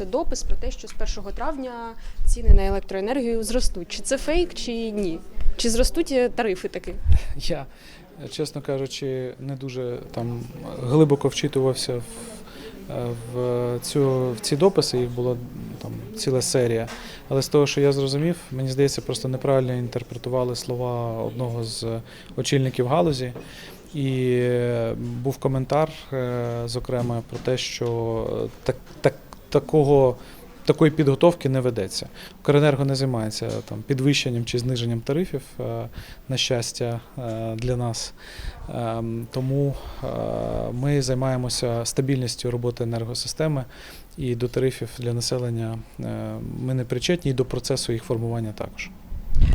з'явився допис про те, що з 1 травня ціни на електроенергію зростуть. Чи це фейк, чи ні? Чи зростуть е, тарифи таки? Я, чесно кажучи, не дуже там глибоко вчитувався в, е, в, цю, в ці дописи, їх було там ціла серія. Але з того, що я зрозумів, мені здається, просто неправильно інтерпретували слова одного з очільників галузі. І е, був коментар, зокрема, про те, що так, так, такого. Такої підготовки не ведеться. Укренерго не займається там підвищенням чи зниженням тарифів, е, на щастя, е, для нас. Ем, Тому е, ми займаємося стабільністю роботи енергосистеми і до тарифів для населення ми не причетні, і до процесу їх формування також.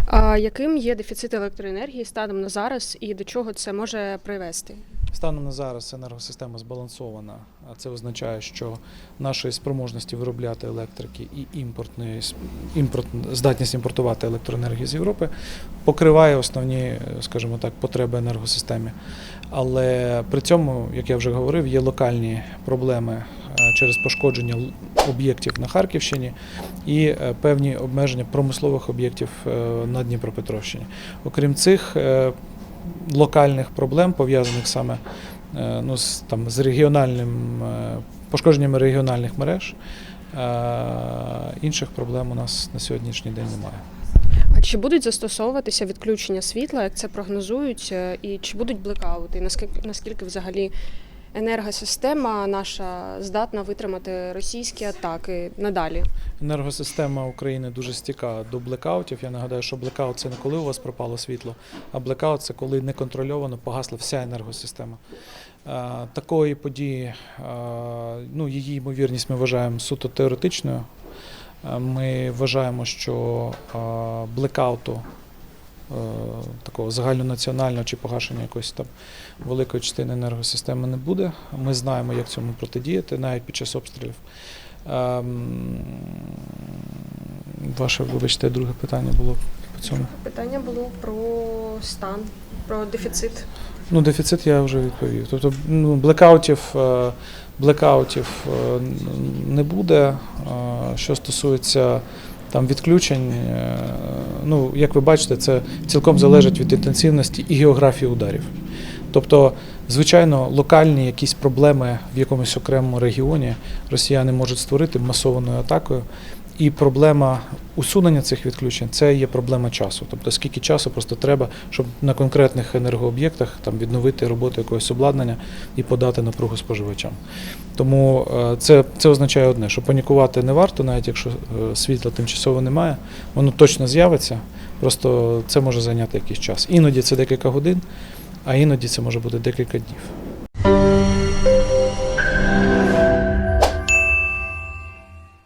А яким є дефіцит електроенергії станом на зараз і до чого це може привести? Станом на зараз енергосистема збалансована, а це означає, що нашої спроможності виробляти електрики і імпортної імпорт, здатність імпортувати електроенергію з Європи покриває основні, скажімо так, потреби енергосистеми. Але при цьому, як я вже говорив, є локальні проблеми е, через пошкодження об'єктів на Харківщині і е, певні обмеження промислових об'єктів е, на Дніпропетровщині. Окрім цих локальних проблем, пов'язаних саме е, ну, з, там, з регіональним е, пошкодженнями регіональних мереж. е, Інших проблем у нас на сьогоднішній день немає. А чи будуть застосовуватися відключення світла, як це прогнозують, і чи будуть блекаути? Наскільки наскільки взагалі енергосистема наша здатна витримати російські атаки надалі? Енергосистема України дуже стіка до блекаутів. Я нагадаю, що блекаут це не коли у вас пропало світло, а блекаут це коли неконтрольовано погасла вся енергосистема. Е, Такої події, е, ну, її ймовірність ми вважаємо суто теоретичною. Е, Ми вважаємо, що блекауту такого загальнонаціонального чи погашення якоїсь там великої частини енергосистеми не буде. Ми знаємо, як цьому протидіяти навіть під час обстрілів. Ем, Ваше, вибачте, друге питання було по цьому. Питання було про стан, про дефіцит. Ну, дефіцит я вже відповів. Тобто, ну, блекаутів, е, блекаутів е, не буде. Е, Що стосується там відключень, е, ну, як ви бачите, це цілком залежить від інтенсивності і географії ударів. Тобто, звичайно, локальні якісь проблеми в якомусь окремому регіоні росіяни можуть створити масованою атакою. І проблема усунення цих відключень це є проблема часу. Тобто скільки часу просто треба, щоб на конкретних енергооб'єктах там відновити роботу якогось обладнання і подати напругу споживачам. Тому е, це, це означає одне, що панікувати не варто, навіть якщо е, світла тимчасово немає, воно точно з'явиться. Просто це може зайняти якийсь час. Іноді це декілька годин, а іноді це може бути декілька днів.